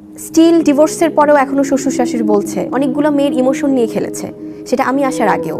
Still ডিভোর্সের পরেও এখনও শ্বশুর শাশুড়ি বলছে, অনেকগুলো মেয়ের ইমোশন নিয়ে খেলেছে, সেটা আমি আসার আগেও।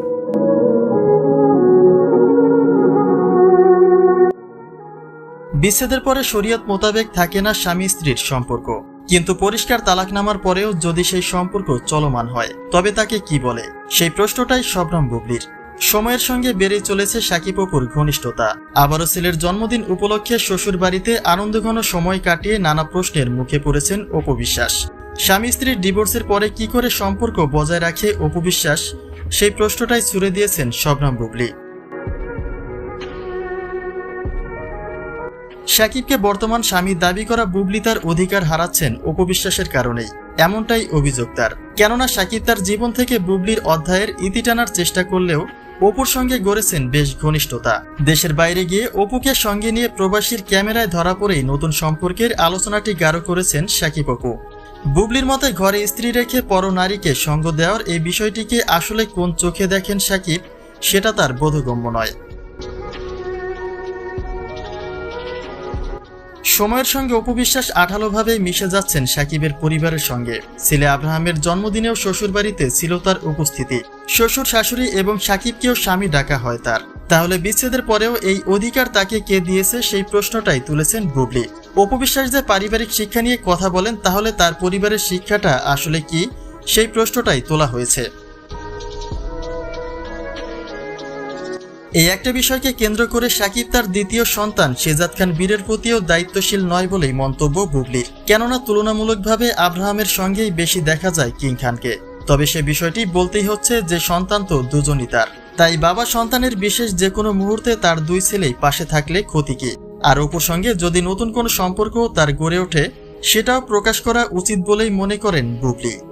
বিচ্ছেদের পরে শরীয়ত মোতাবেক থাকে না স্বামী স্ত্রীর সম্পর্ক। কিন্তু পরিষ্কার তালাকনামার পরেও যদি সেই সম্পর্ক চলমান হয়, তবে তাকে কি বলে? সেই প্রশ্নটাই শবনম বুবলির। সময়ের সঙ্গে বেড়ে চলেছে সাকিব অপুর ঘনিষ্ঠতা। আবারও ছেলের জন্মদিন উপলক্ষে শ্বশুর বাড়িতে আনন্দঘন সময় কাটিয়ে নানা প্রশ্নের মুখে পড়েছেন অপু বিশ্বাস। স্বামী স্ত্রীর ডিভোর্সের পরে কি করে সম্পর্ক বজায় রাখে অপু বিশ্বাস, সেই প্রশ্নটাই ছুড়ে দিয়েছেন শবনম বুবলি। সাকিবকে বর্তমান স্বামী দাবি করা বুবলি তার অধিকার হারাচ্ছেন অপবিশ্বাসের কারণেই। এমনটাই অভিযোগ তার। কেননা সাকিব তার জীবন থেকে বুবলির অধ্যায়ের ইতি টানার চেষ্টা করলেও অপুর সঙ্গে গড়েছেন বেশ ঘনিষ্ঠতা। দেশের বাইরে গিয়ে অপুকে সঙ্গে নিয়ে প্রবাসীর ক্যামেরায় ধরা পড়েই নতুন সম্পর্কের আলোচনাটি গাঢ় করেছেন সাকিব অপু। বুবলির মতে ঘরে স্ত্রী রেখে পর নারীকে সঙ্গ দেওয়ার এই বিষয়টিকে আসলে কোন চোখে দেখেন সাকিব, সেটা তার বোধগম্য নয়। সময়ের সঙ্গে অপবিশ্বাস আঠালোভাবে মিশে যাচ্ছেন সাকিবের পরিবারের সঙ্গে। ছেলে আব্রাহামের জন্মদিনেও শ্বশুরবাড়িতে ছিল তার উপস্থিতি। শ্বশুর শাশুড়ি এবং সাকিবকেও স্বামী ডাকা হয় তার। তাহলে বিচ্ছেদের পরেও এই অধিকার তাকে কে দিয়েছে সেই প্রশ্নটাই তুলেছেন বুবলি। অপবিশ্বাস যে পারিবারিক শিক্ষা নিয়ে কথা বলেন, তাহলে তার পরিবারের শিক্ষাটা আসলে কি? সেই প্রশ্নটাই তোলা হয়েছে। এই একটা বিষয়কে কেন্দ্র করে সাকিব তার দ্বিতীয় সন্তান শেজাদ খান বীরের প্রতিও দায়িত্বশীল নয় বলেই মন্তব্য বুবলির। কেননা তুলনামূলকভাবে আব্রাহামের সঙ্গেই বেশি দেখা যায় কিং খানকে। তবে সে বিষয়টি বলতেই হচ্ছে যে সন্তান তো দুজনই তার। তাই বাবা সন্তানের বিশেষ যে কোনো মুহূর্তে তার দুই ছেলেই পাশে থাকলে ক্ষতি কি? আর অপুর সঙ্গে যদি নতুন কোনো সম্পর্ক তার গড়ে ওঠে, সেটাও প্রকাশ করা উচিত বলেই মনে করেন বুবলি।